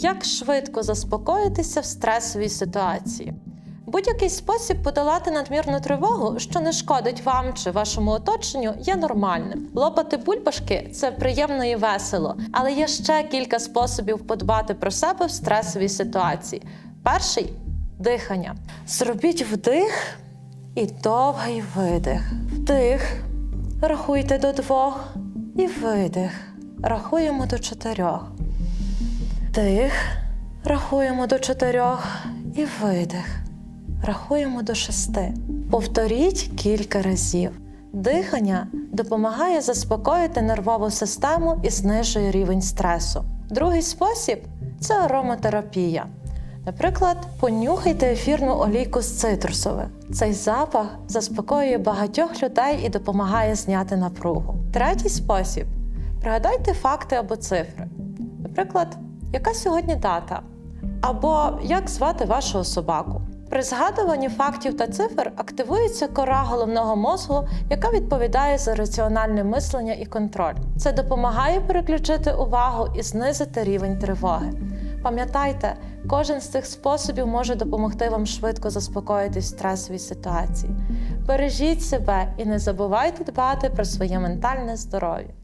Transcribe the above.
Як швидко заспокоїтися в стресовій ситуації? Будь-який спосіб подолати надмірну тривогу, що не шкодить вам чи вашому оточенню, є нормальним. Лопати бульбашки це приємно і весело, але є ще кілька способів подбати про себе в стресовій ситуації. Перший дихання. Зробіть вдих і довгий видих. Вдих. Рахуйте до двох і видих. Рахуємо до чотирьох. Вдих. Рахуємо до чотирьох і видих. Рахуємо до шести. Повторіть кілька разів. Дихання допомагає заспокоїти нервову систему і знижує рівень стресу. Другий спосіб це ароматерапія. Наприклад, понюхайте ефірну олійку з цитрусових. Цей запах заспокоює багатьох людей і допомагає зняти напругу. Третій спосіб пригадайте факти або цифри. Наприклад, яка сьогодні дата? Або як звати вашого собаку. При згадуванні фактів та цифр активується кора головного мозку, яка відповідає за раціональне мислення і контроль. Це допомагає переключити увагу і знизити рівень тривоги. Пам'ятайте, кожен з цих способів може допомогти вам швидко заспокоїтись в стресовій ситуації. Бережіть себе і не забувайте дбати про своє ментальне здоров'я.